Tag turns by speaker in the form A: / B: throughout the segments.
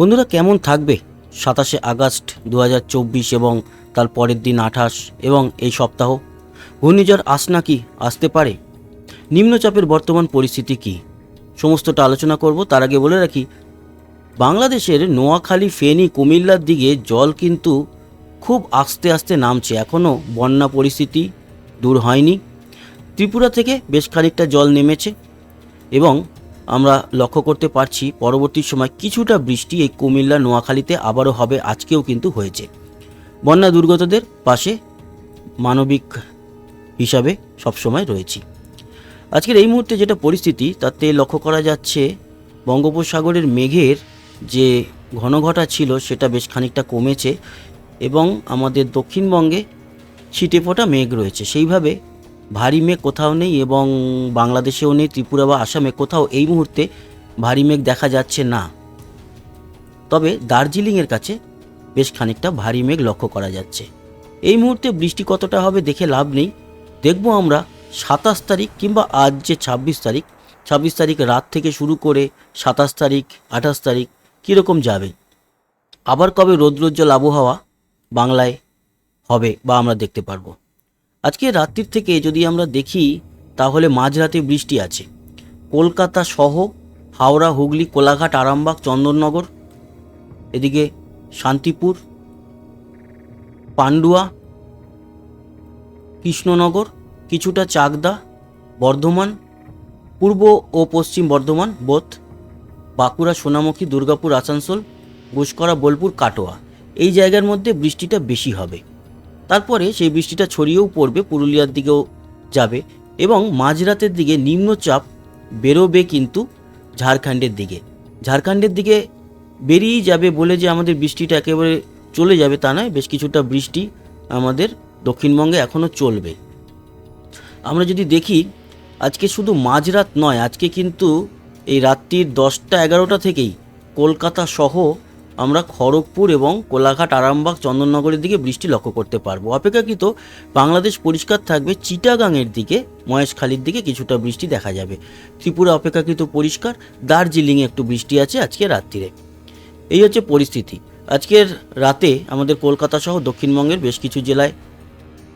A: বন্ধুরা কেমন থাকবে? সাতাশে আগস্ট দু হাজার চব্বিশ এবং তার পরের দিন আঠাশ এবং এই সপ্তাহ? ঘূর্ণিঝড় আসনা কি আসতে পারে? নিম্নচাপের বর্তমান পরিস্থিতি কি? সমস্তটা আলোচনা করব, তার আগে বলে রাখি, বাংলাদেশের নোয়াখালী, ফেনী, কুমিল্লার দিকে জল কিন্তু খুব আস্তে আস্তে নামছে। এখনও বন্যা পরিস্থিতি দূর হয়নি। ত্রিপুরা থেকে বেশ খানিকটা জল নেমেছে এবং আমরা লক্ষ্য করতে পারছি পরবর্তী সময় কিছুটা বৃষ্টি এই কুমিল্লা নোয়াখালীতে আবারও হবে, আজকেও কিন্তু হয়েছে। বন্যা দুর্গতদের পাশে মানবিক হিসাবে সবসময় রয়েছি। আজকের এই মুহূর্তে যেটা পরিস্থিতি, তাতে লক্ষ্য করা যাচ্ছে বঙ্গোপসাগরের মেঘের যে ঘনঘটা ছিল, সেটা বেশ খানিকটা কমেছে এবং আমাদের দক্ষিণবঙ্গে ছিটে ফোটা মেঘ রয়েছে। সেইভাবে ভারী মেঘ কোথাও নেই এবং বাংলাদেশেও নেই, ত্রিপুরা বা আসামে কোথাও এই মুহূর্তে ভারী মেঘ দেখা যাচ্ছে না। তবে দার্জিলিংয়ের কাছে বেশ খানিকটা ভারী মেঘ লক্ষ্য করা যাচ্ছে। এই মুহূর্তে বৃষ্টি কতটা হবে দেখে লাভ নেই। দেখব আমরা সাতাশ তারিখ কিংবা আজ যে ছাব্বিশ তারিখ ছাব্বিশ তারিখ রাত থেকে শুরু করে সাতাশ তারিখ, আঠাশ তারিখ কীরকম যাবে? আবার কবে রৌদ্রোজ্জ্বল আবহাওয়া বাংলায় হবে বা আমরা দেখতে পারব। আজকে রাত্রির থেকে যদি আমরা দেখি, তাহলে মাঝরাতে বৃষ্টি আছে। কলকাতা সহ হাওড়া, হুগলি, কোলাঘাট, আরামবাগ, চন্দননগর, এদিকে শান্তিপুর, পান্ডুয়া, কৃষ্ণনগর, কিছুটা চাকদা, বর্ধমান, পূর্ব ও পশ্চিম বর্ধমান, বোধ, বাঁকুড়া, সোনামুখী, দুর্গাপুর, আসানসোল গুসকরা বোলপুর, কাটোয়া। এই জায়গার মধ্যে বৃষ্টিটা বেশি হবে। তারপরে সেই বৃষ্টিটা ছড়িয়েও পড়বে, পুরুলিয়ার দিকেও যাবে এবং মাঝরাতের দিকে নিম্নচাপ বেরোবে কিন্তু ঝাড়খণ্ডের দিকে। ঝাড়খণ্ডের দিকে বেরিয়েই যাবে বলে যে আমাদের বৃষ্টিটা একেবারে চলে যাবে তা নয়, বেশ কিছুটা বৃষ্টি আমাদের দক্ষিণবঙ্গে এখনও চলবে। আমরা যদি দেখি, আজকে শুধু মাঝরাত নয়, আজকে কিন্তু এই রাত্রির দশটা এগারোটা থেকেই কলকাতা সহ আমরা খড়গপুর এবং কোলাঘাট, আরামবাগ, চন্দননগরের দিকে বৃষ্টি লক্ষ্য করতে পারব। অপেক্ষাকৃত বাংলাদেশ পরিষ্কার থাকবে চিটাগাংয়ের দিকে, মহেশখালীর দিকে কিছুটা বৃষ্টি দেখা যাবে। ত্রিপুরা অপেক্ষাকৃত পরিষ্কার, দার্জিলিংয়ে একটু বৃষ্টি আছে আজকে রাত্রিরে। এই হচ্ছে পরিস্থিতি। আজকের রাতে আমাদের কলকাতা সহ দক্ষিণবঙ্গের বেশ কিছু জেলায়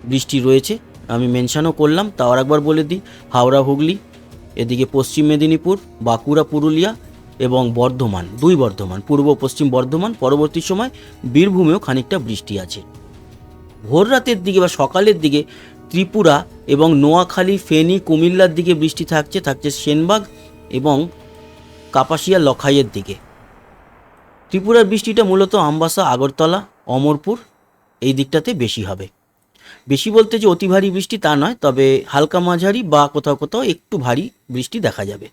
A: বৃষ্টি রয়েছে, আমি মেনশানও করলাম। তাও একবার বলে দিই, হাওড়া, হুগলি, এদিকে পশ্চিম মেদিনীপুর, বাঁকুড়া, পুরুলিয়া এবং বর্ধমান, দুই বর্ধমান, পূর্ব, পশ্চিম বর্ধমান, পরবর্তী সময় বীরভূমেও খানিকটা বৃষ্টি আছে। ভোর রাতের দিকে বা সকালের দিকে ত্রিপুরা এবং নোয়াখালী, ফেনী, কুমিল্লার দিকে বৃষ্টি থাকছে থাকছে সেনবাগ এবং কাপাসিয়া, লখাইয়ের দিকে। ত্রিপুরার বৃষ্টিটা মূলত আমবাসা, আগরতলা, অমরপুর এই দিকটাতে বেশি হবে। বেশি বলতে যে অতি ভারী বৃষ্টি তা নয়, তবে হালকা মাঝারি বা কোথাও কোথাও একটু ভারী বৃষ্টি দেখা যাবে।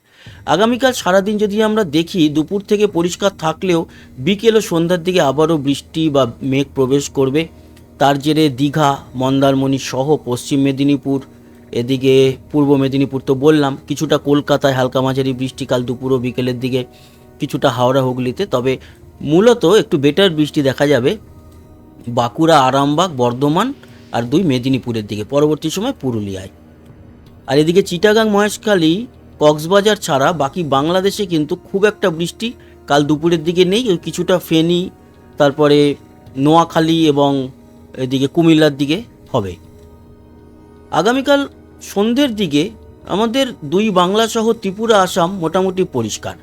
A: আগামীকাল সারাদিন যদি আমরা দেখি, দুপুর থেকে পরিষ্কার থাকলেও বিকেল ও সন্ধ্যার দিকে আবারও বৃষ্টি বা মেঘ প্রবেশ করবে। তার জেরে দীঘা, মন্দারমণি সহ পশ্চিম মেদিনীপুর, এদিকে পূর্ব মেদিনীপুর তো বললাম, কিছুটা কলকাতায় হালকা মাঝারি বৃষ্টি কাল দুপুর ও বিকেলের দিকে, কিছুটা হাওড়া হুগলিতে। তবে মূলত একটু বেটার বৃষ্টি দেখা যাবে। বাঁকুড়া, আরামবাগ, বর্ধমান আর দুই মেদিনীপুরের দিকে, পরবর্তী সময় পুরুলিয়ায়। আর এদিকে চিটাগাং মহেশখালী, কক্সবাজার ছাড়া বাকি বাংলাদেশে কিন্তু খুব একটা বৃষ্টি, কাল দুপুরের দিকে নেই, ওই কিছুটা ফেনী, তারপরে নোয়াখালী এবং এদিকে কুমিল্লার দিকে হবে। আগামীকাল সন্ধ্যের দিকে আমাদের দুই বাংলা সহ ত্রিপুরা, আসাম মোটামুটি পরিষ্কার।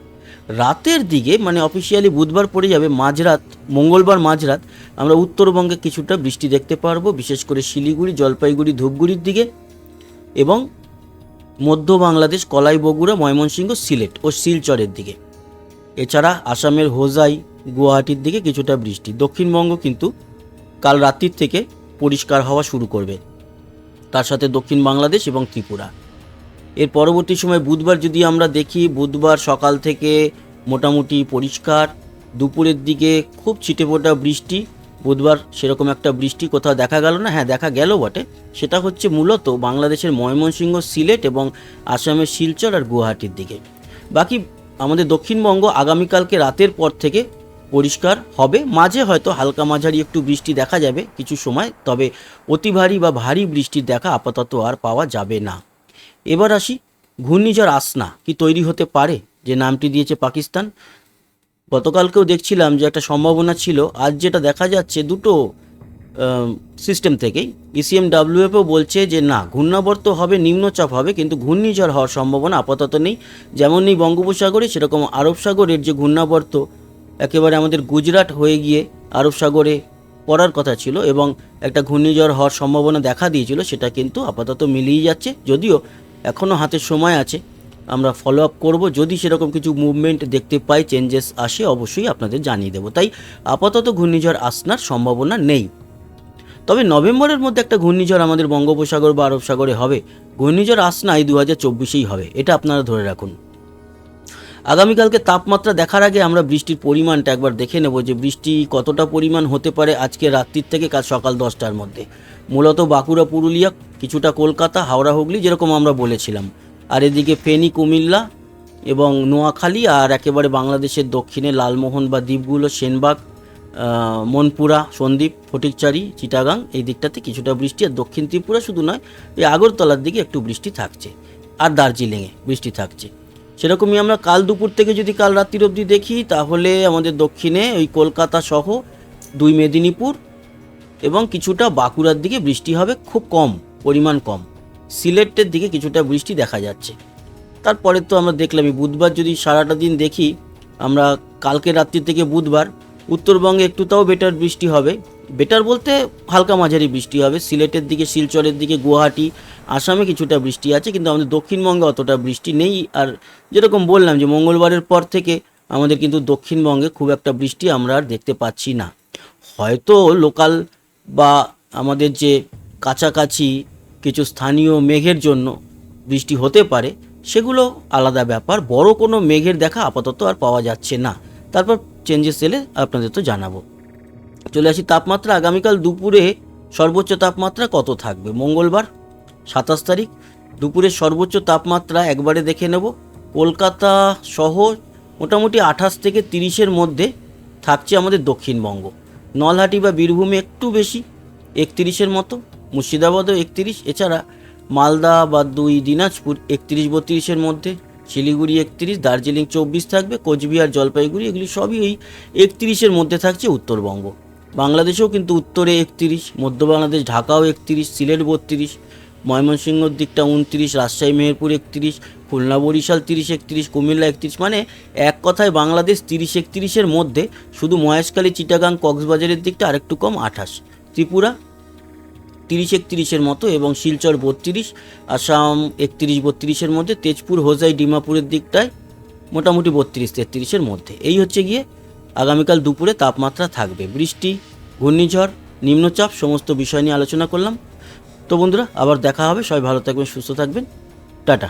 A: রাতের দিকে মানে অফিসিয়ালি বুধবার পড়ে যাবে মাঝরাত, মঙ্গলবার মাঝরাত, আমরা উত্তরবঙ্গে কিছুটা বৃষ্টি দেখতে পারব, বিশেষ করে শিলিগুড়ি, জলপাইগুড়ি, ধূপগুড়ির দিকে এবং মধ্য বাংলাদেশ কলাই বগুড়া ময়মনসিংহ, সিলেট ও শিলচরের দিকে। এছাড়া আসামের হোজাই, গুয়াহাটির দিকে কিছুটা বৃষ্টি। দক্ষিণবঙ্গ কিন্তু কাল রাত্রির থেকে পরিষ্কার হওয়া শুরু করবে। তার সাথে দক্ষিণ বাংলাদেশ এবং ত্রিপুরা। এর পরবর্তী সময় বুধবার যদি আমরা দেখি, বুধবার সকাল থেকে মোটামুটি পরিষ্কার। দুপুরের দিকে খুব ছিটেফোঁটা বৃষ্টি। বুধবার সেরকম একটা বৃষ্টি কোথাও দেখা গেল না। হ্যাঁ দেখা গেল বটে। সেটা হচ্ছে মূলত বাংলাদেশের ময়মনসিংহ, সিলেট এবং আসামের শিলচর আর গুয়াহাটির দিকে। বাকি আমাদের দক্ষিণবঙ্গ আগামীকালকে রাতের পর থেকে পরিষ্কার হবে। মাঝে হয়তো হালকা মাঝারি একটু বৃষ্টি দেখা যাবে কিছু সময়, তবে অতি ভারী বা ভারী বৃষ্টির দেখা আপাতত আর পাওয়া যাবে না। এবার আসি ঘূর্ণিঝড় আসনা, কি তৈরি হতে পারে? যে নামটি দিয়েছে পাকিস্তান। গতকালকেও দেখছিলাম যে একটা সম্ভাবনা ছিল। আজ যেটা দেখা যাচ্ছে দুটো সিস্টেম থেকেই। E ইসিএম ডাব্লিউএফও বলছে যে না, ঘূর্ণাবর্ত হবে, নিম্নচাপ হবে, কিন্তু ঘূর্ণিঝড় হওয়ার সম্ভাবনা আপাতত নেই। যেমন নেই বঙ্গোপসাগরে, সেরকম আরব সাগরের যে ঘূর্ণাবর্ত, একেবারে আমাদের গুজরাট হয়ে গিয়ে আরব সাগরে পড়ার কথা ছিল এবং একটা ঘূর্ণিঝড় হওয়ার সম্ভাবনা দেখা দিয়েছিল, সেটা কিন্তু আপাতত মিলিয়ে যাচ্ছে। যদিও এখনও হাতে সময় আছে। আমরা ফলো আপ করব। যদি সেরকম কিছু মুভমেন্ট দেখতে পাই চেঞ্জেস আসে, অবশ্যই আপনাদের জানিয়ে দেবো। তাই আপাতত ঘূর্ণিঝড় আসনার সম্ভাবনা নেই। তবে নভেম্বরের মধ্যে একটা ঘূর্ণিঝড় আমাদের বঙ্গোপসাগর বা আরব সাগরে হবে। ঘূর্ণিঝড় আসনাই দু হাজার চব্বিশেই হবে। এটা আপনারা ধরে রাখুন। আগামীকালকে তাপমাত্রা দেখার আগে আমরা বৃষ্টির পরিমাণটা একবার দেখে নেব যে বৃষ্টি কতটা পরিমাণ হতে পারে আজকে রাত্রির থেকে কাল সকাল দশটার মধ্যে। মূলত বাঁকুড়া, পুরুলিয়া কিছুটা কলকাতা, হাওড়া, হুগলি যেরকম আমরা বলেছিলাম। আর এদিকে ফেনী, কুমিল্লা এবং নোয়াখালী আর একেবারে বাংলাদেশের দক্ষিণে লালমোহন বা দ্বীপগুলো, সেনবাগ মনপুরা, সন্দ্বীপ, ফটিকচারি, চিটাগাং এই দিকটাতে কিছুটা বৃষ্টি আর দক্ষিণ ত্রিপুরা শুধু নয়, এই আগরতলার দিকে একটু বৃষ্টি থাকছে আর দার্জিলিংয়ে বৃষ্টি থাকছে। সেরকমই আমরা কাল দুপুর থেকে যদি কাল রাত্রির অবধি দেখি, তাহলে আমাদের দক্ষিণে ওই কলকাতা সহ দুই মেদিনীপুর এবং কিছুটা বাঁকুড়ার দিকে বৃষ্টি হবে খুব কম। পরিমাণ কম। সিলেটের দিকে কিছুটা বৃষ্টি দেখা যাচ্ছে। তারপরে তো আমরা দেখলামই, বুধবার যদি সারাটা দিন দেখি, আমরা কালকে রাত্রি থেকে বুধবার, উত্তরবঙ্গে একটু তাও বেটার বৃষ্টি হবে। বেটার বলতে হালকা মাঝারি বৃষ্টি হবে। সিলেটের দিকে, শিলচরের দিকে, গুয়াহাটি, আসামে কিছুটা বৃষ্টি আছে, কিন্তু আমাদের দক্ষিণবঙ্গে অতটা বৃষ্টি নেই। আর যেরকম বললাম যে, মঙ্গলবারের পর থেকে আমাদের কিন্তু দক্ষিণবঙ্গে খুব একটা বৃষ্টি আমরা আর দেখতে পাচ্ছি না। হয়তো লোকাল বা আমাদের যে কাছাকাছি কিছু স্থানীয় মেঘের জন্য বৃষ্টি হতে পারে, সেগুলো আলাদা ব্যাপার। বড় কোনো মেঘের দেখা আপাতত আর পাওয়া যাচ্ছে না। তারপর চেঞ্জেস এলে আপনাদের তো জানাব। চলে আসি তাপমাত্রা। আগামীকাল দুপুরে সর্বোচ্চ তাপমাত্রা কত থাকবে? মঙ্গলবার সাতাশ তারিখ। দুপুরের সর্বোচ্চ তাপমাত্রা একবারে দেখে নেব। কলকাতা সহ মোটামুটি আঠাশ থেকে তিরিশের মধ্যে থাকছে আমাদের দক্ষিণবঙ্গ। নলহাটি বা বীরভূমে একটু বেশি, একত্রিশের মতো। মুর্শিদাবাদও একত্রিশ, এছাড়া মালদা বা দুই দিনাজপুর একত্রিশ, বত্রিশের মধ্যে, শিলিগুড়ি একত্রিশ, দার্জিলিং চব্বিশ থাকবে, কোচবিহার, জলপাইগুড়ি, এগুলি সবই ওই একত্রিশের মধ্যে থাকছে উত্তরবঙ্গ। বাংলাদেশেও কিন্তু উত্তরে একত্রিশ, মধ্য বাংলাদেশ, ঢাকাও একত্রিশ, সিলেট বত্রিশ ময়মনসিংহর দিকটা উনত্রিশ, রাজশাহী, মেহেরপুর একত্রিশ, খুলনা, বরিশাল তিরিশ একত্রিশ, কুমিল্লা একত্রিশ মানে এক কথায় বাংলাদেশ তিরিশ একত্রিশের মধ্যে, শুধু মহেশখালী, চিটাগাং, কক্সবাজারের দিকটা আরেকটু কম, আঠাশ। ত্রিপুরা তিরিশ একত্রিশের মতো এবং শিলচর বত্রিশ, আসাম একত্রিশ বত্রিশের মধ্যে, তেজপুর, হোজাই, ডিমাপুরের দিকটায় মোটামুটি বত্রিশ, তেত্রিশের মধ্যে। এই হচ্ছে গিয়ে আগামীকাল দুপুরে তাপমাত্রা থাকবে। বৃষ্টি, ঘূর্ণিঝড়, নিম্নচাপ, সমস্ত বিষয় নিয়ে আলোচনা করলাম। তো বন্ধুরা, আবার দেখা হবে। সবাই ভালো থাকবেন, সুস্থ থাকবেন। টাটা।